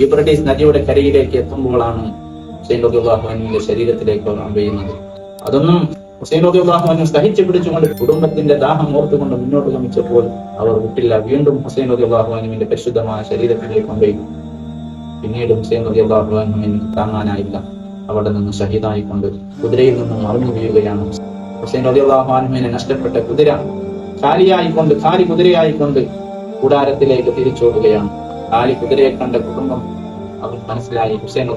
യൂബ്രട്ടീസ് നദിയുടെ കരയിലേക്ക് എത്തുമ്പോഴാണ് ഹുസൈൻ റബി അള്ളാഹുവിന്റെ ശരീരത്തിലേക്ക് അമ്പെയ്യുന്നത് അതൊന്നും ഹുസൈൻ റബി റബിള്ളാഹുവിനെ സഹിച്ചു പിടിച്ചുകൊണ്ട് കുടുംബത്തിന്റെ ദാഹം ഓർത്തുകൊണ്ട് മുന്നോട്ട് ഗമിച്ചപ്പോൾ അവർ വിട്ടില്ല. വീണ്ടും ഹുസൈൻ റബി അള്ളാഹുവിന്റെ പരിശുദ്ധമായ ശരീരത്തിലേക്ക് അമ്പെയ്യും പിന്നീട് ഹുസൈൻ റബി റബിള്ളാഹുവിന് താങ്ങാനായില്ല. അവിടെ നിന്ന് ഷഹീദായിക്കൊണ്ട് കുതിരയിൽ നിന്നും മറിഞ്ഞു വീഴുകയാണ് ഹുസൈൻ. റബി അള്ളാഹുവിനെ നഷ്ടപ്പെട്ട കുതിര കാലിയായിക്കൊണ്ട് കാലി കുതിരയായിക്കൊണ്ട് കൂടാരത്തിലേക്ക് തിരിച്ചോടുകയാണ്. കാലി കുതിരയെ കണ്ട കുടുംബം അവർ മനസ്സിലായി ഹുസൈൻ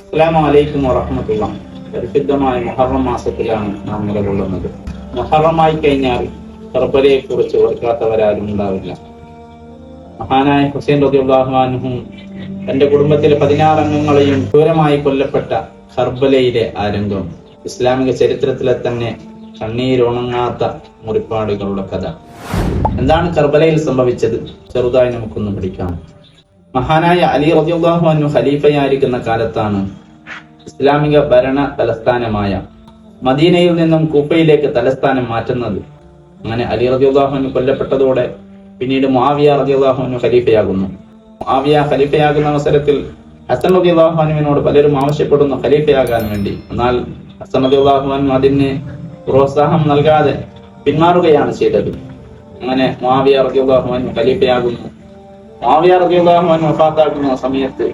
അസ്സലാമലൈക്കും വറഹ്മത്തുള്ള പരിശുദ്ധമായ മുഹറം മാസത്തിലാണ് നാം നിലകൊള്ളുന്നത് മുഹറമായി കഴിഞ്ഞാൽ കർബലയെ കുറിച്ച് ഓർക്കാത്തവരാരും ഉണ്ടാവില്ല മഹാനായ ഹുസൈൻ റബിള്ളാഹുവാനുഹും തന്റെ കുടുംബത്തിലെ പതിനാറ് അംഗങ്ങളെയും ക്രൂരമായി കൊല്ലപ്പെട്ട കർബലയിലെ ആ രംഗം ഇസ്ലാമിക ചരിത്രത്തിലെ തന്നെ കണ്ണീരുണങ്ങാത്ത മുറിപ്പാടുകളുടെ കഥ എന്താണ് കർബലയിൽ സംഭവിച്ചത്? ചെറുതായി നമുക്കൊന്ന് പഠിക്കാം. മഹാനായ അലി റബിയുള്ളാഹു ഖലീഫയായിരിക്കുന്ന കാലത്താണ് ഇസ്ലാമിക ഭരണ തലസ്ഥാനമായ മദീനയിൽ നിന്നും കൂപ്പയിലേക്ക് തലസ്ഥാനം മാറ്റുന്നത്. അങ്ങനെ അലി റബിള്ളാഹുനു കൊല്ലപ്പെട്ടതോടെ പിന്നീട് മുആവിയ അൻഹു ഖലീഫയാകുന്നു. മുആവിയ ഖലീഫയാകുന്ന അവസരത്തിൽ ഹസൻ അൻഹുവിനോട് പലരും ആവശ്യപ്പെടുന്നു ഖലീഫയാകാൻ വേണ്ടി. എന്നാൽ ഹസൻ റബിള്ളാഹുനു അതിന് പ്രോത്സാഹം നൽകാതെ പിന്മാറുകയാണ് ചെയ്തത്. അങ്ങനെ മാവിയ റബിള്ളാഹുനു ഖലീഫയാകുന്നു. മാവിയ റബിള്ളാഹുനു വഫാത്താക്കുന്ന സമയത്ത്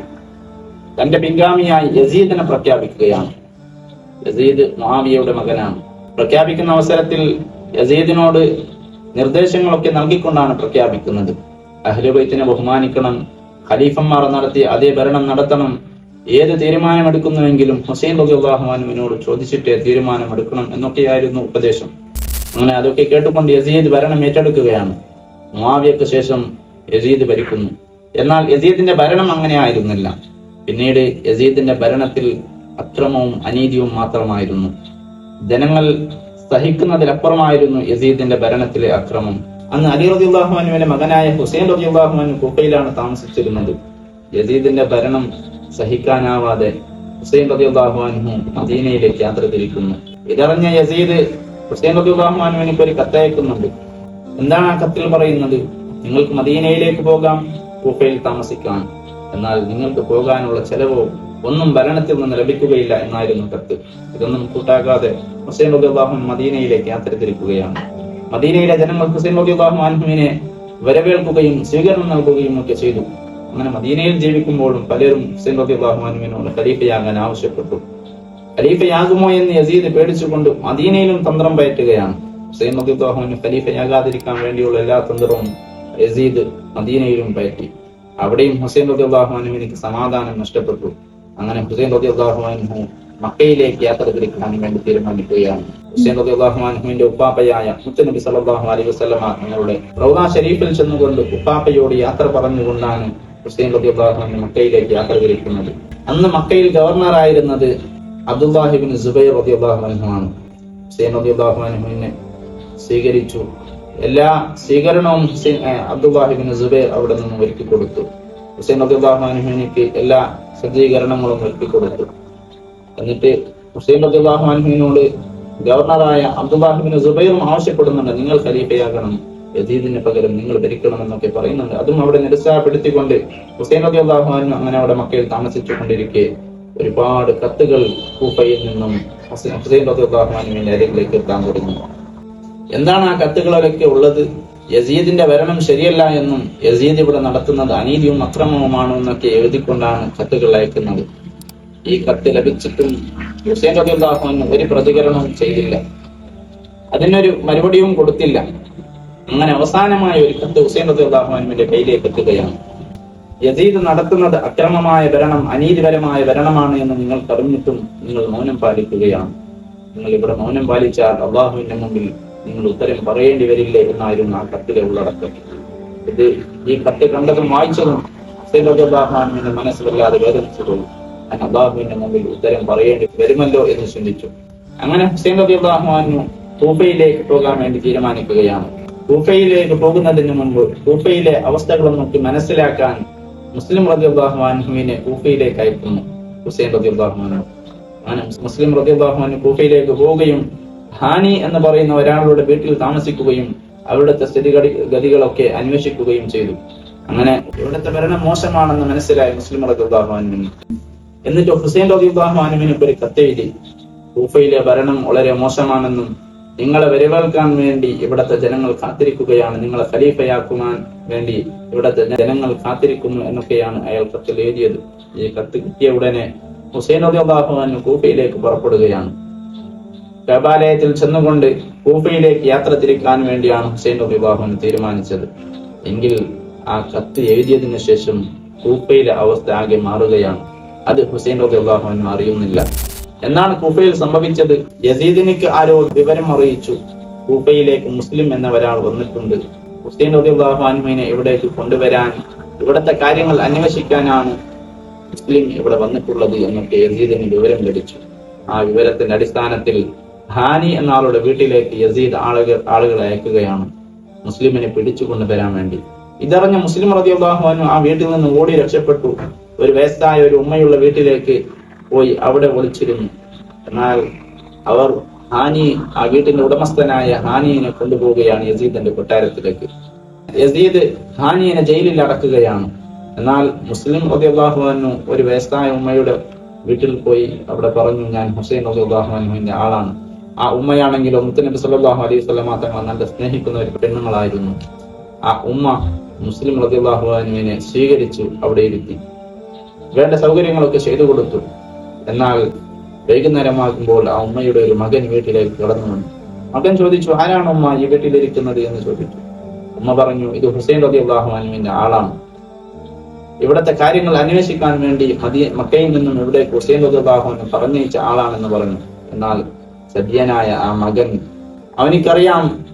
തന്റെ പിൻഗാമിയായി യസീദിനെ പ്രഖ്യാപിക്കുകയാണ്. യസീദ് മാവിയയുടെ മകനാണ്. പ്രഖ്യാപിക്കുന്ന അവസരത്തിൽ യസീദിനോട് നിർദ്ദേശങ്ങളൊക്കെ നൽകിക്കൊണ്ടാണ് പ്രഖ്യാപിക്കുന്നത്. അഹ്ലുബൈത്തിനെ ബഹുമാനിക്കണം ഖലീഫന്മാർ നടത്തി അതേ ഭരണം നടത്തണം ഏത് തീരുമാനമെടുക്കുന്നുവെങ്കിലും ഹുസൈൻ റബിള്ളാഹുമാനുവിനോട് ചോദിച്ചിട്ടേ തീരുമാനമെടുക്കണം എന്നൊക്കെയായിരുന്നു ഉപദേശം. അങ്ങനെ അതൊക്കെ കേട്ടുകൊണ്ട് യസീദ് ഭരണം ഏറ്റെടുക്കുകയാണ്. മുവാവിയക്ക് ശേഷം യസീദ് ഭരിക്കുന്നു. എന്നാൽ യസീദിന്റെ ഭരണം അങ്ങനെ ആയിരുന്നില്ല. പിന്നീട് യസീദിന്റെ ഭരണത്തിൽ അക്രമവും അനീതിയും മാത്രമായിരുന്നു. ജനങ്ങൾ സഹിക്കുന്നതിലപ്പുറമായിരുന്നു യസീദിന്റെ ഭരണത്തിലെ അക്രമം. അന്ന് അലി റബിള്ളാഹുവിന്റെ മകനായ ഹുസൈൻ റബിള്ളാഹുവിൻ കുപ്പയിലാണ് താമസിച്ചിരുന്നത്. യസീദിന്റെ ഭരണം സഹിക്കാനാവാതെ ഹുസൈൻ റബിള്ളാഹുവിനു മദീനയിലേക്ക് യാത്ര തിരിക്കുന്നു. ഇതറിഞ്ഞ യസീദ് ഹുസൈൻ റബിള്ളാഹുവിനിക്ക് ഒരു കത്തയക്കുന്നുണ്ട് എന്താണ് ആ കത്തിൽ പറയുന്നത്? നിങ്ങൾക്ക് മദീനയിലേക്ക് പോകാം കൂഫയിൽ താമസിക്കാം. എന്നാൽ നിങ്ങൾക്ക് പോകാനുള്ള ചെലവോ ഒന്നും ഭരണത്തിൽ നിന്ന് ലഭിക്കുകയില്ല എന്നായിരുന്നു കത്ത്. ഇതൊന്നും കൂട്ടാക്കാതെ ഹുസൈൻ റബിള്ളാഹു മദീനയിലേക്ക് യാത്ര തിരിക്കുകയാണ്. മദീനയിലെ ജനങ്ങൾ ഹുസൈൻ റബിള്ളാഹു അൻഹുവിനെ വരവേൽക്കുകയും സ്വീകരണം നൽകുകയും ഒക്കെ ചെയ്തു. അങ്ങനെ മദീനയിൽ ജീവിക്കുമ്പോഴും പലരും ഹുസൈൻ റബിള്ളാഹു അൻഹുവിനോട് ഖലീഫയാകാൻ ആവശ്യപ്പെട്ടു. ഖലീഫയാകുമോ എന്ന് യസീദ് പേടിച്ചുകൊണ്ട് മദീനയിലും തന്ത്രം പയറ്റുകയാണ്. ഹുസൈൻ റബിള്ളാഹുവിന് ഖലീഫയാകാതിരിക്കാൻ വേണ്ടിയുള്ള എല്ലാ തന്ത്രവും യസീദ് മദീനയിലും പയറ്റി. അവിടെയും ഹുസൈൻ എനിക്ക് സമാധാനം നഷ്ടപ്പെട്ടു. അങ്ങനെ ഹുസൈൻ റബി അള്ളാഹുവിൻഹു മക്കയിലേക്ക് യാത്ര തിരിക്കാൻ വേണ്ടി തീരുമാനിക്കുകയാണ്. ഹുസൈൻ റബി ഉപ്പാപ്പയായ മുത്തനബി സല്ലല്ലാഹു അലൈഹി വസല്ലമ തങ്ങളുടെ റൗദ ഷരീഫിൽ ചെന്നുകൊണ്ട് ഉപ്പാപ്പയോട് യാത്ര പറഞ്ഞുകൊണ്ടാണ് ഹുസൈൻ റബി അള്ളാഹുവിന് മക്കയിലേക്ക് യാത്ര തിരിക്കുന്നത്. അന്ന് മക്കയിൽ ഗവർണറായിരുന്നത് അബ്ദുല്ലാഹിബിൻ സുബൈർ റബി അള്ളാഹുവിനു ആണ് ഹുസൈൻ റബി അള്ളാഹുവിനെ സ്വീകരിച്ചു. എല്ലാ സ്വീകരണവും ഹുസൈൻ അബ്ദുല്ലാഹിബിൻ സുബൈർ അവിടെ നിന്നും ഒരുക്കി കൊടുത്തു. ഹുസൈൻ അബ്ദുല്ലാഹുഅനുഹിനിക്ക് എല്ലാ സജ്ജീകരണങ്ങളും ഒരുക്കി കൊടുത്തു. എന്നിട്ട് ഹുസൈൻ അബ്ദുല്ലാഹുഅനുഹിനോട് ഗവർണറായ അബ്ദുല്ലാഹിബിൻ സുബൈറും ആവശ്യപ്പെടുന്നുണ്ട് നിങ്ങൾ ഖലീഫയാകണം യസീദിന് പകരം നിങ്ങൾ ഭരിക്കണം എന്നൊക്കെ പറയുന്നുണ്ട്. അതും അവിടെ നിരുത്സാഹപ്പെടുത്തിക്കൊണ്ട് ഹുസൈൻ റബി അള്ളാഹുഅനു അങ്ങനെ അവിടെ മക്കയിൽ താമസിച്ചുകൊണ്ടിരിക്കെ. ഒരുപാട് കത്തുകൾ കൂഫയിൽ നിന്നും ഹുസൈൻ അള്ളാഹുഅനുവിന്റെ അരികിലേക്ക് എത്താൻ തുടങ്ങി. എന്താണ് ആ കത്തുകളൊക്കെ ഉള്ളത്? യസീദിന്റെ ഭരണം ശരിയല്ല എന്നും യസീദ് ഇവിടെ നടത്തുന്നത് അനീതിയും അക്രമവുമാണ് എന്നൊക്കെ എഴുതിക്കൊണ്ടാണ് കത്തുകൾ അയക്കുന്നത്. ഈ കത്ത് ലഭിച്ചിട്ടും ഹുസൈൻ റഹ്മാൻ ഒരു പ്രതികരണവും ചെയ്തില്ല. അതിനൊരു മറുപടിയും കൊടുത്തില്ല. അങ്ങനെ അവസാനമായ ഒരു കത്ത് ഹുസൈൻ അള്ളാഹുവിന്റെ കയ്യിലേക്ക് എത്തുകയാണ്. യസീദ് നടത്തുന്നത് അക്രമമായ ഭരണം അനീതിപരമായ ഭരണമാണ് എന്ന് നിങ്ങൾ അറിഞ്ഞിട്ടും നിങ്ങൾ മൗനം പാലിക്കുകയാണ്. നിങ്ങൾ ഇവിടെ മൗനം പാലിച്ചാൽ അള്ളാഹുവിന്റെ മുമ്പിൽ നിങ്ങൾ ഉത്തരം പറയേണ്ടി വരില്ലേ എന്നായിരുന്നു ആ കത്തിലെ ഉള്ളടക്കം. ഇത് ഈ കത്ത് കണ്ടതും വായിച്ചതും റബിഅള്ളാഹുവിന്റെ മനസ്സ് വല്ലാതെ വേദനിച്ചു പോയി. ഞാൻ അള്ളാഹുവിന്റെ മുമ്പിൽ ഉത്തരം പറയേണ്ടി വരുമല്ലോ എന്ന് ചിന്തിച്ചു. അങ്ങനെ ഹുസൈൻ റബി അള്ളാഹ്മാനു തൂഫയിലേക്ക് പോകാൻ വേണ്ടി തീരുമാനിക്കുകയാണ്. തൂഫയിലേക്ക് പോകുന്നതിന് മുമ്പ് തൂഫയിലെ അവസ്ഥകളും നോക്കി മനസ്സിലാക്കാൻ മുസ്ലിം റബി അള്ളാഹുവാനുവിനെ കൂഫയിലേക്ക് അയക്കുന്നു ഹുസൈൻ റബി അള്ളാഹുവാനു അങ്ങനെ മുസ്ലിം റബി അള്ളാഹുവാനു കൂഫയിലേക്ക് പോവുകയും ഹാനി എന്ന് പറയുന്ന ഒരാളുടെ വീട്ടിൽ താമസിക്കുകയും അവിടുത്തെ സ്ഥിതിഗതി ഗതികളൊക്കെ അന്വേഷിക്കുകയും ചെയ്തു. അങ്ങനെ ഇവിടുത്തെ ഭരണം മോശമാണെന്ന് മനസ്സിലായി മുസ്ലിം റബി റബിള്ളാഹുവിന് എന്നിട്ട് ഹുസൈൻ റബി റബിള്ളാഹുവിന് ഒരു കത്തെഴുതി കൂഫയിലെ ഭരണം വളരെ മോശമാണെന്നും നിങ്ങളെ വരവേൽക്കാൻ വേണ്ടി ഇവിടത്തെ ജനങ്ങൾ കാത്തിരിക്കുകയാണ്. നിങ്ങളെ ഖലീഫയാക്കുവാൻ വേണ്ടി ഇവിടത്തെ ജനങ്ങൾ കാത്തിരിക്കുന്നു എന്നൊക്കെയാണ് അയാൾ കത്തിൽ എഴുതിയത്. ഈ കത്ത് കിട്ടിയ ഉടനെ ഹുസൈൻ റബിള്ളാഹുവിന് കൂഫയിലേക്ക് പുറപ്പെടുകയാണ്. കബാലയത്തിൽ ചെന്നുകൊണ്ട് കൂഫയിലേക്ക് യാത്ര തിരിക്കാൻ വേണ്ടിയാണ് ഹുസൈൻ വിവാഹം തീരുമാനിച്ചത്. എങ്കിൽ ആ കത്ത് എഴുതിയതിന് ശേഷം കൂഫയിലെ അവസ്ഥ ആകെ മാറുകയാണ്. അത് ഹുസൈൻ വിവാഹം അറിയുന്നില്ല. എന്നാണ് കൂഫയിൽ സംഭവിച്ചത്. യസീദിനിക്ക് ആരോ വിവരം അറിയിച്ചു. കൂഫയിലേക്ക് മുസ്ലിം എന്ന ഒരാൾ വന്നിട്ടുണ്ട്. ഹുസൈൻ വിവാഹാനുവിനെ ഇവിടേക്ക് കൊണ്ടുവരാൻ ഇവിടത്തെ കാര്യങ്ങൾ അന്വേഷിക്കാനാണ് മുസ്ലിം ഇവിടെ വന്നിട്ടുള്ളത് എന്നൊക്കെ യസീദിന് വിവരം ലഭിച്ചു. ആ വിവരത്തിന്റെ അടിസ്ഥാനത്തിൽ ഹാനി എന്ന ആളുടെ വീട്ടിലേക്ക് യസീദ് ആളുകൾ ആളുകളെ അയക്കുകയാണ്. മുസ്ലിമിനെ പിടിച്ചു കൊണ്ടുവരാൻ വേണ്ടി. ഇതറിഞ്ഞ മുസ്ലിം റതിയുള്ളാഹുവാനും ആ വീട്ടിൽ നിന്ന് ഓടി രക്ഷപ്പെട്ടു. ഒരു വയസ്സായ ഒരു ഉമ്മയുള്ള വീട്ടിലേക്ക് പോയി അവിടെ ഒളിച്ചിരുന്നു. എന്നാൽ അവർ ഹാനി ആ വീട്ടിന്റെ ഉടമസ്ഥനായ ഹാനിയെ കൊണ്ടുപോവുകയാണ് യസീദിന്റെ കൊട്ടാരത്തിലേക്ക്. യസീദ് ഹാനിയെ ജയിലിൽ അടക്കുകയാണ്. എന്നാൽ മുസ്ലിം റതിയുള്ളാഹുവാനു ഒരു വയസ്സായ ഉമ്മയുടെ വീട്ടിൽ പോയി അവിടെ പറഞ്ഞു ഞാൻ ഹുസൈൻ റതിയുള്ളാഹുവിന്റെ ആളാണ്. ആ ഉമ്മയാണെങ്കിലോ മുത്തനബി സല്ലാഹു അലൈഹി വസല്ലമ തങ്ങൾ നല്ല സ്നേഹിക്കുന്ന ഒരു പെണ്ണുങ്ങളായിരുന്നു. ആ ഉമ്മ മുസ്ലിം റതിയുള്ളാഹുവിനെ സ്വീകരിച്ചു അവിടെ ഇരുത്തി. വേണ്ട സൗകര്യങ്ങളൊക്കെ ചെയ്തു കൊടുത്തു. എന്നാൽ വൈകുന്നേരമാകുമ്പോൾ ആ ഉമ്മയുടെ ഒരു മകൻ വീട്ടിലേക്ക് കടന്നു വന്നു. മകൻ ചോദിച്ചു ആരാണ് ഉമ്മ ഈ വീട്ടിലിരിക്കുന്നത്? എന്ന് ചോദിച്ചു. ഉമ്മ പറഞ്ഞു ഇത് ഹുസൈൻ റബി അള്ളാഹുമാനുവിന്റെ ആളാണ്. ഇവിടത്തെ കാര്യങ്ങൾ അന്വേഷിക്കാൻ വേണ്ടി മതി മക്കയിൽ നിന്നും ഇവിടേക്ക് ഹുസൈൻ റബി റതിയുള്ളാഹുവിനെ പറഞ്ഞയച്ച ആളാണെന്ന് പറഞ്ഞു. എന്നാൽ സദ്യനായ ആ മകൻ അവനിക്കറിയാം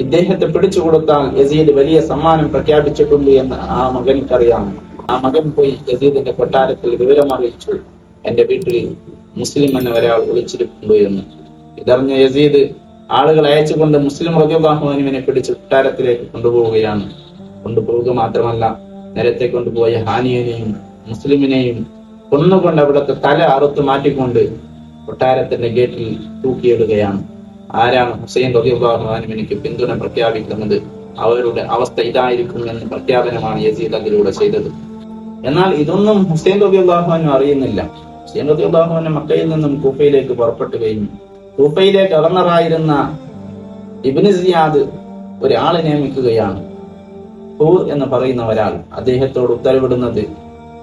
ഇദ്ദേഹത്തെ പിടിച്ചു കൊടുത്താൽ യസീദ് വലിയ സമ്മാനം പ്രഖ്യാപിച്ചിട്ടുണ്ട് എന്ന് ആ മകനിക്കറിയാം. ആ മകൻ പോയി യസീദിന്റെ കൊട്ടാരത്തിൽ വിവരം അറിയിച്ചു എന്റെ വീട്ടിൽ മുസ്ലിം എന്ന ഒരാൾ ഒളിച്ചിരിപ്പുണ്ട് എന്ന്. ഇതറിഞ്ഞ യസീദ് ആളുകൾ അയച്ചുകൊണ്ട് മുസ്ലിം റബിബാഹുവിനെ പിടിച്ച് കൊട്ടാരത്തിലേക്ക് കൊണ്ടുപോവുകയാണ്. കൊണ്ടുപോവുക മാത്രമല്ല നേരത്തെ കൊണ്ടുപോയ ഹാനിയനെയും മുസ്ലിമിനെയും കൊന്നുകൊണ്ട് അവിടുത്തെ തല അറുത്ത് മാറ്റിക്കൊണ്ട് കൊട്ടാരത്തിന്റെ ഗേറ്റിൽ തൂക്കിയിടുകയാണ്. ആരാണ് ഹുസൈൻ റബിബാഹുവാനും എനിക്ക് പിന്തുണ പ്രഖ്യാപിക്കുന്നത്? അവരുടെ അവസ്ഥ ഇതായിരിക്കും എന്ന് പ്രഖ്യാപനമാണ് യസീദ് അതിലൂടെ ചെയ്തത്. എന്നാൽ ഇതൊന്നും ഹുസൈൻ റബിബാഹുവാനും അറിയുന്നില്ല. ഹുസൈൻ മക്കയിൽ നിന്നും കൂഫയിലേക്ക് പുറപ്പെട്ടു കഴിഞ്ഞു. കൂഫയിലെ ഗവർണറായിരുന്ന ഇബിന് സിയാദ് ഒരാളെ നിയമിക്കുകയാണ്. ഹൂർ എന്ന് പറയുന്ന ഒരാൾ അദ്ദേഹത്തോട് ഉത്തരവിടുന്നത്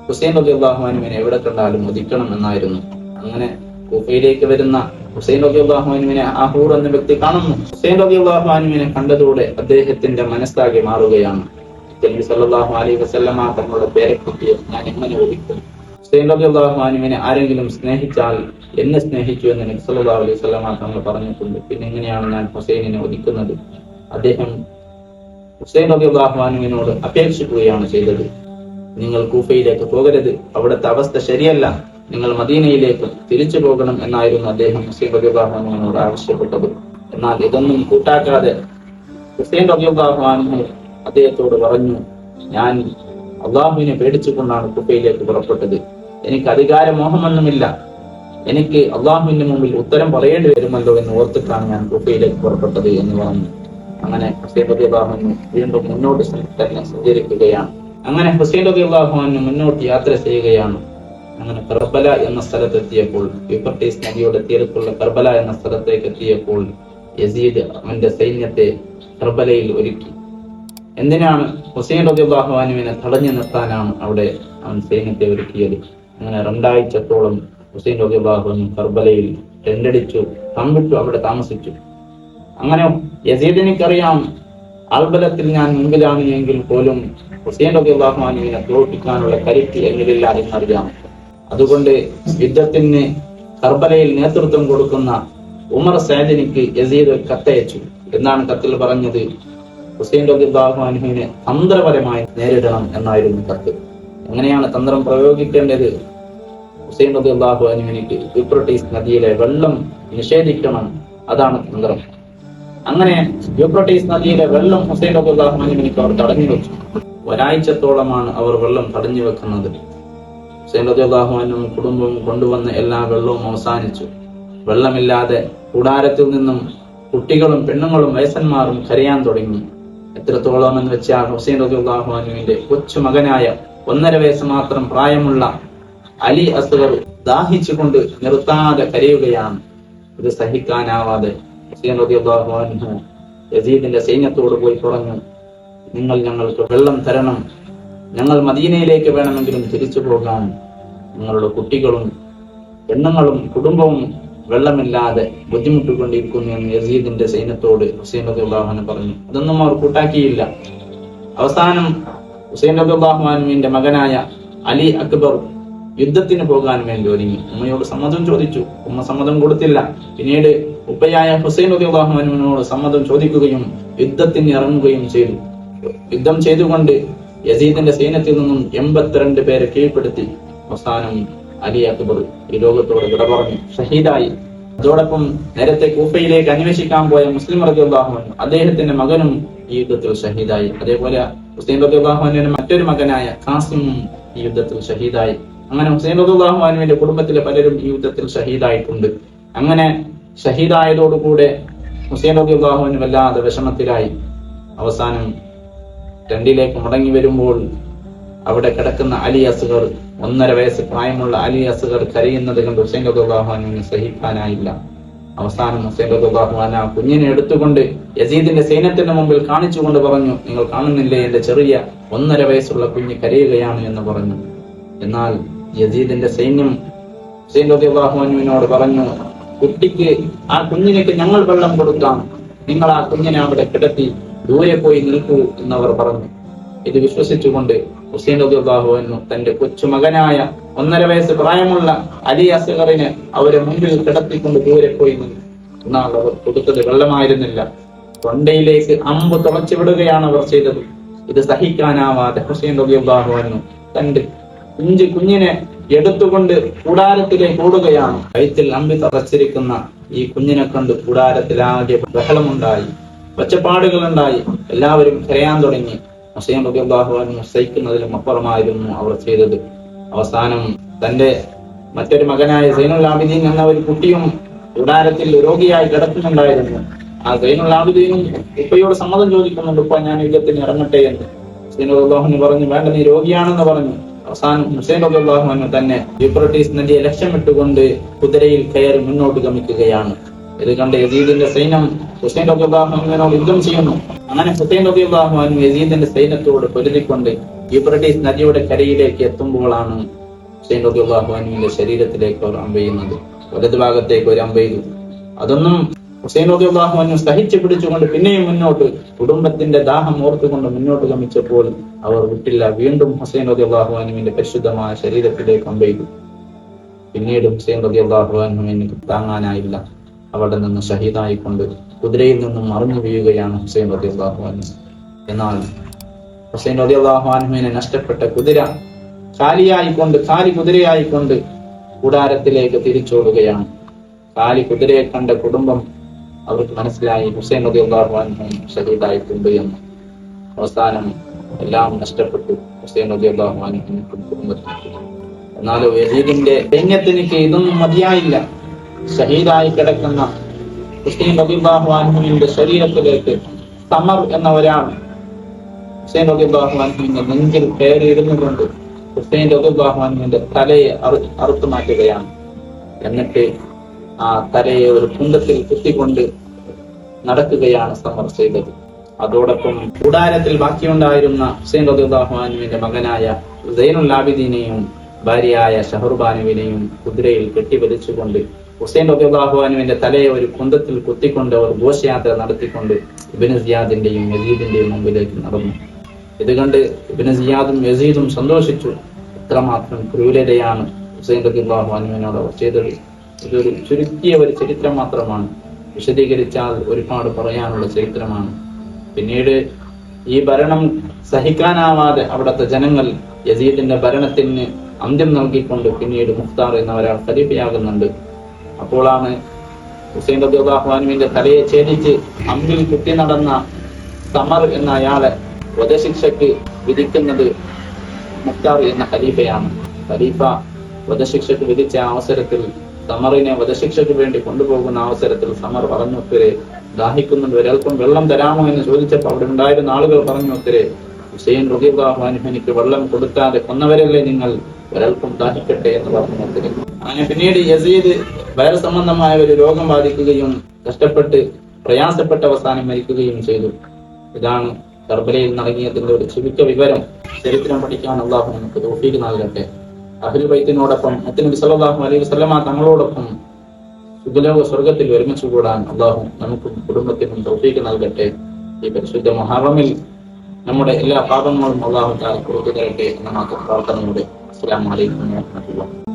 ഹുസൈൻ റബി അള്ളാഹുമാനുവിനെ എവിടെ കണ്ടാലും ഒതുക്കണം എന്നായിരുന്നു. അങ്ങനെ കൂഫയിലേക്ക് വരുന്ന ഹുസൈൻ റബി അള്ളാഹുമാനുവിനെ ആ ഹൂർ എന്ന വ്യക്തി കാണുന്നു. ഹുസൈൻ റബി അള്ളാഹുമാനുവിനെ കണ്ടതോടെ അദ്ദേഹത്തിന്റെ മനസ്സാകെ മാറുകയാണ്. നബി സല്ലല്ലാഹു അലൈഹി വസല്ലമ തങ്ങളുടെ പേരക്കുട്ടിയെ ഞാൻ എങ്ങനെ ഒതുക്കും ഹുസൈൻ റബി അള്ളാഹുമാനുവിനെ ആരെങ്കിലും സ്നേഹിച്ചാൽ എന്നെ സ്നേഹിച്ചു എന്ന് നബി സല്ലല്ലാഹു അലൈഹി വസല്ലമ തങ്ങൾ പറഞ്ഞിട്ടുണ്ട്. പിന്നെ എങ്ങനെയാണ് ഞാൻ ഹുസൈനിനെ ഒതുക്കുന്നത് അദ്ദേഹം ഹുസൈൻ റബി അള്ളാഹുമാനുവിനോട് അപേക്ഷിക്കുകയാണ് ചെയ്തത്. നിങ്ങൾ കൂഫയിലേക്ക് പോകരുത്. അവിടുത്തെ അവസ്ഥ ശരിയല്ല. നിങ്ങൾ മദീനയിലേക്ക് തിരിച്ചു പോകണം എന്നായിരുന്നു അദ്ദേഹം ഹുസൈൻ റബി അള്ളാഹുമാനുവിനോട് ആവശ്യപ്പെട്ടത്. എന്നാൽ ഇതൊന്നും കൂട്ടാക്കാതെ ഹുസൈൻ റബി അള്ളാഹുമാനു അദ്ദേഹത്തോട് പറഞ്ഞു ഞാൻ അള്ളാഹുവിനെ പേടിച്ചുകൊണ്ടാണ് കുപ്പയിലേക്ക് പുറപ്പെട്ടത്. എനിക്ക് അധികാര മോഹമൊന്നുമില്ല എനിക്ക് അള്ളാഹുവിന്റെ മുമ്പിൽ ഉത്തരം പറയേണ്ടി വരുമല്ലോ എന്ന് ഓർത്തിട്ടാണ് ഞാൻ കുപ്പയിലേക്ക് പുറപ്പെട്ടത് എന്ന് പറഞ്ഞു. അങ്ങനെ ഹുസൈൻ റബി അള്ളാഹുവിന് വീണ്ടും മുന്നോട്ട് തന്നെ സഞ്ചരിക്കുകയാണ്. അങ്ങനെ ഹുസൈൻ റബി അള്ളാഹുവിന് മുന്നോട്ട് യാത്ര ചെയ്യുകയാണ്. അങ്ങനെ കർബല എന്ന സ്ഥലത്തെത്തിയപ്പോൾ യൂഫർട്ടീസ് നദിയുടെ തീരത്തുള്ള കർബല എന്ന സ്ഥലത്തേക്ക് എത്തിയപ്പോൾ യസീദ് അവന്റെ സൈന്യത്തെ കർബലയിൽ ഒരുക്കി. എന്തിനാണ് ഹുസൈൻ റബി അള്ളാഹുവിനെ തടഞ്ഞു നിർത്താനാണ് അവിടെ അവൻ സൈന്യത്തെ ഒരുക്കിയത്? അങ്ങനെ രണ്ടാഴ്ചത്തോളം ഹുസൈൻ റബിഅള്ളാഹുവിനും കർബലയിൽ ടെൻഡടിച്ചു തമ്പിട്ടു അവിടെ താമസിച്ചു. അങ്ങനെ യസീദിനിക്കറിയാം അൽബലത്തിൽ ഞാൻ മുമ്പിലാണ് എങ്കിൽ പോലും ഹുസൈൻ റബിഅള്ളാഹുവാനുവിനെ തോൽപ്പിക്കാനുള്ള കരുത്ത് എന്നിലില്ല എന്നറിയാം. അതുകൊണ്ട് യുദ്ധത്തിന് കർബലയിൽ നേതൃത്വം കൊടുക്കുന്ന ഉമർ സൈദിനിക്ക് യസീദ് കത്തയച്ചു. എന്നാണ് കത്തിൽ പറഞ്ഞത്. ഹുസൈൻ റബിഅള്ളാഹുവിനെ തന്ത്രപരമായി നേരിടണം എന്നായിരുന്നു കത്ത്. എങ്ങനെയാണ് തന്ത്രം പ്രയോഗിക്കേണ്ടത്? ഹുസൈൻ റബി അള്ളാഹു നദിയിലെ വെള്ളം നിഷേധിക്കണം. അതാണ് തന്ത്രം. അങ്ങനെ യൂപ്രട്ടീസ് നദിയിലെ വെള്ളം ഹുസൈൻ റബി അള്ളാഹു അനുവിനിക്ക് അവർ തടഞ്ഞു വെച്ചു. ഒരാഴ്ചത്തോളമാണ് അവർ വെള്ളം തടഞ്ഞു വെക്കുന്നത്. ഹുസൈൻ റബി അള്ളാഹുവിനും കുടുംബവും കൊണ്ടുവന്ന എല്ലാ വെള്ളവും അവസാനിച്ചു. വെള്ളമില്ലാതെ കൂടാരത്തിൽ നിന്നും കുട്ടികളും പെണ്ണുങ്ങളും വയസ്സന്മാരും കരയാൻ തുടങ്ങി. എത്രത്തോളം എന്ന് വെച്ചാൽ ഹുസൈൻ റബിഅള്ളാഹുവിന്റെ കൊച്ചു മകനായ ഒന്നര വയസ്സ് മാത്രം പ്രായമുള്ള അലി അസുഖർ ദാഹിച്ചുകൊണ്ട് നിർത്താതെ കരയുകയാണ്. ഇത് സഹിക്കാനാവാതെ യസീദിന്റെ സൈന്യത്തോട് പോയി പറഞ്ഞു നിങ്ങൾ ഞങ്ങൾക്ക് വെള്ളം തരണം. ഞങ്ങൾ മദീനയിലേക്ക് വേണമെങ്കിലും തിരിച്ചു പോകാം. നിങ്ങളുടെ കുട്ടികളും പെണ്ണുങ്ങളും കുടുംബവും വെള്ളമില്ലാതെ ബുദ്ധിമുട്ടിക്കൊണ്ടിരിക്കുന്നു എന്ന് യസീദിന്റെ സൈന്യത്തോട് ഹുസൈൻ റബിഅള്ളാഹുവിന് പറഞ്ഞു. അതൊന്നും അവർ കൂട്ടാക്കിയില്ല. അവസാനം ഹുസൈൻ റബിഅള്ളാഹുവിന്റെ മകനായ അലി അക്ബർ യുദ്ധത്തിന് പോകാൻ വേണ്ടി ഒരുങ്ങി. ഉമ്മയോട് സമ്മതം ചോദിച്ചു. ഉമ്മ സമ്മതം കൊടുത്തില്ല. പിന്നീട് ഉപ്പയായ ഹുസൈൻ റബിഅള്ളാഹുവിനോട് സമ്മതം ചോദിക്കുകയും യുദ്ധത്തിന് ഇറങ്ങുകയും ചെയ്തു. യുദ്ധം ചെയ്തുകൊണ്ട് യസീദിന്റെ സൈന്യത്തിൽ നിന്നും എൺപത്തിരണ്ട് പേരെ കീഴ്പ്പെടുത്തി. അവസാനം അലി അക്ബർ ഈ ലോകത്തോട് വിട പറഞ്ഞു ഷഹീദായി. അതോടൊപ്പം നേരത്തെ കൂഫയിലേക്ക് അന്വേഷിക്കാൻ പോയ മുസ്ലിം റബിഅള്ളാഹുൻ അദ്ദേഹത്തിന്റെ മകനും ഈ യുദ്ധത്തിൽ ഷഹീദായി. അതേപോലെ ഹുസൈൻ റബിഅള്ളാഹുവിന്റെ മറ്റൊരു മകനായ ഖാസിമും ഈ യുദ്ധത്തിൽ ഷഹീദായി. അങ്ങനെ ഹുസൈൻ റബിഅള്ളാഹുവിന്റെ കുടുംബത്തിലെ പലരും ഈ യുദ്ധത്തിൽ ഷഹീദായിട്ടുണ്ട്. അങ്ങനെ ഷഹീദായതോടുകൂടെ ഹുസൈൻ റബിഅള്ളാഹുവിന് വല്ലാതെ വിഷമത്തിലായി. അവസാനം രണ്ടിലേക്ക് മടങ്ങി വരുമ്പോൾ അവിടെ കിടക്കുന്ന അലി അസുഖർ ഒന്നര വയസ്സ് പ്രായമുള്ള അലി അസുഖർ കരയുന്നത് കണ്ട് ഹുസൈൻ റബുല്ലാഹുവിന് സഹിക്കാനായില്ല. അവസാനം ഹുസൈൻ റബുല്ലാഹുവാൻ ആ കുഞ്ഞിനെ എടുത്തുകൊണ്ട് യസീദിന്റെ സൈന്യത്തിന്റെ മുമ്പിൽ കാണിച്ചുകൊണ്ട് പറഞ്ഞു നിങ്ങൾ കാണുന്നില്ലേ? എന്റെ ചെറിയ ഒന്നര വയസ്സുള്ള കുഞ്ഞ് കരയുകയാണ് എന്ന് പറഞ്ഞു. എന്നാൽ യസീദിന്റെ സൈന്യം ഹുസൈൻ പറഞ്ഞു കുട്ടിക്ക് ആ കുഞ്ഞിനേക്ക് ഞങ്ങൾ വെള്ളം കൊടുക്കാം. നിങ്ങൾ ആ കുഞ്ഞിനെ അവിടെ കിടത്തി ദൂരെ പോയി നിൽക്കൂ എന്നവർ പറഞ്ഞു. ഇത് വിശ്വസിച്ചുകൊണ്ട് ഹുസൈൻ റബിഅള്ളാഹുവിനു തന്റെ കൊച്ചുമകനായ ഒന്നര വയസ്സ് പ്രായമുള്ള അലി അസഹറിന് അവരെ മുമ്പിൽ കിടത്തിക്കൊണ്ട് ദൂരെ പോയി നിന്നു. എന്നാൽ അവർ കൊടുത്തത് വെള്ളമായിരുന്നില്ല. തൊണ്ടയിലേക്ക് അമ്പ് തുളച്ചു വിടുകയാണ് അവർ ചെയ്തത്. ഇത് സഹിക്കാനാവാതെ ഹുസൈൻ റബിഅള്ളാഹുവിനു തന്റെ കുഞ്ചു കുഞ്ഞിനെ എടുത്തുകൊണ്ട് കൂടാരത്തിലേക്ക് ഓടുകയാണ് കഴുത്തിൽ അമ്പി തറച്ചിരിക്കുന്ന ഈ കുഞ്ഞിനെ കണ്ട് കൂടാരത്തിലാകെ ബഹളമുണ്ടായി. ഒച്ചപ്പാടുകളുണ്ടായി. എല്ലാവരും കരയാൻ തുടങ്ങി. മുസൈം റബി സഹിക്കുന്നതിലും അപ്പുറമായിരുന്നു അവർ ചെയ്തത്. അവസാനം തന്റെ മറ്റൊരു മകനായ സൈനുൽ ആബിദീൻ എന്ന ഒരു കുട്ടിയും കൂടാരത്തിൽ രോഗിയായി കിടക്കുന്നുണ്ടായിരുന്നു. ആ സൈനുൽ ആബിദീനും ഉപ്പയോട് സമ്മതം ചോദിക്കുന്നുണ്ട് ഉപ്പ ഞാൻ യുദ്ധത്തിന് ഇറങ്ങട്ടെ എന്ന്. സൈനുൽ അള്ളാഹുന് പറഞ്ഞു വേണ്ട നീ രോഗിയാണെന്ന് പറഞ്ഞു. ഹുസൈൻ റബി അള്ളാഹുവിന് തന്നെ യൂപ്രട്ടീസ് ലക്ഷ്യമിട്ടുകൊണ്ട് കുതിരയിൽ കയറി മുന്നോട്ട് ഗമിക്കുകയാണ്. ഇത് കണ്ട് യസീദിന്റെ സൈന്യം ഹുസൈൻ റബിഅള്ളാഹുവിനോട് യുദ്ധം ചെയ്യുന്നു. അങ്ങനെ ഹുസൈൻ റബിഅള്ളാഹുവിൻ യസീദിന്റെ സൈന്യത്തോട് പൊരുതിക്കൊണ്ട് യൂപ്രട്ടീസ് നദിയുടെ കരയിലേക്ക് എത്തുമ്പോഴാണ് ഹുസൈൻ റബിഅള്ളാഹുവിന്റെ ശരീരത്തിലേക്ക് അവർ അമ്പെയ്യുന്നത് വലതുഭാഗത്തേക്ക് ഒരു അമ്പെയ്തു അതൊന്നും ഹുസൈൻ റബിഅള്ളാഹുവിനെ സഹിച്ചു പിടിച്ചുകൊണ്ട് പിന്നെയും മുന്നോട്ട് കുടുംബത്തിന്റെ ദാഹം ഓർത്തുകൊണ്ട് മുന്നോട്ട് ഗമിച്ചപ്പോൾ അവർ വിട്ടില്ല. വീണ്ടും ഹുസൈൻ അനുവിന്റെ പരിശുദ്ധമായ ശരീരത്തിലേക്ക് അമ്പെയ്തു പിന്നീട് ഹുസൈൻ റബിഅള്ളാഹുവിന് താങ്ങാനായില്ല. അവിടെ നിന്ന് ഷഹീദായിക്കൊണ്ട് കുതിരയിൽ നിന്നും മറിഞ്ഞു വീഴുകയാണ് ഹുസൈൻ റബി അള്ളാഹുവാൻ എന്നാൽ ഹുസൈൻ റബി അള്ളാഹുവാനുവിനെ നഷ്ടപ്പെട്ട കുതിര കാലിയായിക്കൊണ്ട് കാലി കുതിരയായിക്കൊണ്ട് കൂടാരത്തിലേക്ക് തിരിച്ചോടുകയാണ്. കാലി കുതിരയെ കണ്ട കുടുംബം അവർക്ക് മനസ്സിലായി. ഹുസൈൻ റബി അള്ളാഹുവാനും ഷഹീദായിട്ടുണ്ട് എന്ന്. അവസാനം എല്ലാം നഷ്ടപ്പെട്ടു. ഹുസൈൻ റബി അള്ളാഹുവാനും കുടുംബത്തിന് എന്നാലോ യസീദിന്റെ സൈന്യത്തിനിക്ക് ഇതൊന്നും മതിയായില്ല. ഷഹീദായി കിടക്കുന്ന ഹുസൈൻ റബിബാഹുവാൻഹുവിന്റെ ശരീരത്തിലേക്ക് സമർ എന്ന ഒരാൾ ഹുസൈൻ റബിബാഹുവാൻഹുവിന്റെ നെഞ്ചിൽ കയറിയിരുന്നു കൊണ്ട് ഹുസൈൻ റബിബാഹുവാൻഹുവിന്റെ തലയെ അറു അറുത്തു മാറ്റുകയാണ് എന്നിട്ട് ആ തലയെ ഒരു കുന്തത്തിൽ കുത്തിക്കൊണ്ട് നടക്കുകയാണ് സമർ ചെയ്തത്. അതോടൊപ്പം കൂടാരത്തിൽ ബാക്കിയുണ്ടായിരുന്ന ഹുസൈൻ റബിബാഹുവാനുവിന്റെ മകനായ ഹുസൈനുൽ ആബിദീനെയും ഭാര്യയായ ഷഹർബാനുവിനെയും കുതിരയിൽ കെട്ടിവലിച്ചുകൊണ്ട് ഹുസൈൻ റബിഅള്ളാഹുവാനുവിന്റെ തലയെ ഒരു കുന്തത്തിൽ കുത്തിക്കൊണ്ട് അവർ ഘോഷയാത്ര നടത്തിക്കൊണ്ട് ഇബിന് സിയാദിന്റെയും യസീദിന്റെയും മുമ്പിലേക്ക് നടന്നു. ഇത് കണ്ട് ഇബിന് സിയാദും യസീദും സന്തോഷിച്ചു. എത്രമാത്രം ക്രൂരതയാണ് ഹുസൈൻ റബിഅള്ളാഹുവാനുവിനോട് അവർ ചെയ്തത്. ഇതൊരു ചുരുക്കിയ ഒരു ചരിത്രം മാത്രമാണ്. വിശദീകരിച്ചാൽ ഒരുപാട് പറയാനുള്ള ചരിത്രമാണ്. പിന്നീട് ഈ ഭരണം സഹിക്കാനാവാതെ അവിടുത്തെ ജനങ്ങൾ യസീദിന്റെ ഭരണത്തിന് അന്ത്യം നൽകിക്കൊണ്ട് പിന്നീട് മുഖ്താർ എന്ന ഒരാൾ ഖലീഫയാകുന്നുണ്ട്. അപ്പോഴാണ് ഹുസൈൻ റബി അള്ളാഹുവാനുവിന്റെ തലയെ ഛേദിച്ച് അമ്പിൽ കുത്തി നടന്ന സമർ എന്ന അയാളെ വധശിക്ഷയ്ക്ക് വിധിക്കുന്നത് മുഖ്താർ എന്ന ഖലീഫയാണ്. ഖലീഫ വധശിക്ഷയ്ക്ക് വിധിച്ച അവസരത്തിൽ സമറിനെ വധശിക്ഷയ്ക്ക് വേണ്ടി കൊണ്ടുപോകുന്ന അവസരത്തിൽ സമർ പറഞ്ഞു ഒത്തിരെ ദാഹിക്കുന്നുണ്ട്. ഒരൽപ്പം വെള്ളം തരാമോ എന്ന് ചോദിച്ചപ്പോൾ അവിടെ ഉണ്ടായിരുന്ന ആളുകൾ പറഞ്ഞു ഒത്തിരെ ഹുസൈൻ റുദിബാഹു എനിക്ക് വെള്ളം കൊടുക്കാതെ കൊന്നവരല്ലേ നിങ്ങൾ? ഒരൽപ്പം ദാഹിക്കട്ടെ എന്ന് പറഞ്ഞു ഒത്തിരി അങ്ങനെ പിന്നീട് യസീദ് വൈറസ് സംബന്ധമായ ഒരു രോഗം ബാധിക്കുകയും കഷ്ടപ്പെട്ട് പ്രയാസപ്പെട്ട അവസാനം മരിക്കുകയും ചെയ്തു. ഇതാണ് കർബലയിൽ നടങ്ങിയതിന്റെ ഒരു ചുരുക്ക വിവരം. ചരിത്രം പഠിക്കാൻ അള്ളാഹു നമുക്ക് തോഫീക്ക് നൽകട്ടെ. അഹ്ലു ബൈത്തിനോടൊപ്പം മുത്തനബി സല്ലല്ലാഹു അലൈഹി വസല്ലമ തങ്ങളോടൊപ്പം സുഖലോക സ്വർഗത്തിൽ ഒരുമിച്ച് കൂടാൻ അള്ളാഹു നമുക്കും കുടുംബത്തിനും തൗഫീക്ക് നൽകട്ടെ. ഈ പരിശുദ്ധ മുഹറമിൽ നമ്മുടെ എല്ലാ പാപങ്ങളും അള്ളാഹു താൽ കൊടുത്തു തരട്ടെ എന്ന മാത്രം പ്രാർത്ഥനയോടെ. അസ്സലാമു അലൈക്കും വറഹ്മത്തുള്ളാഹി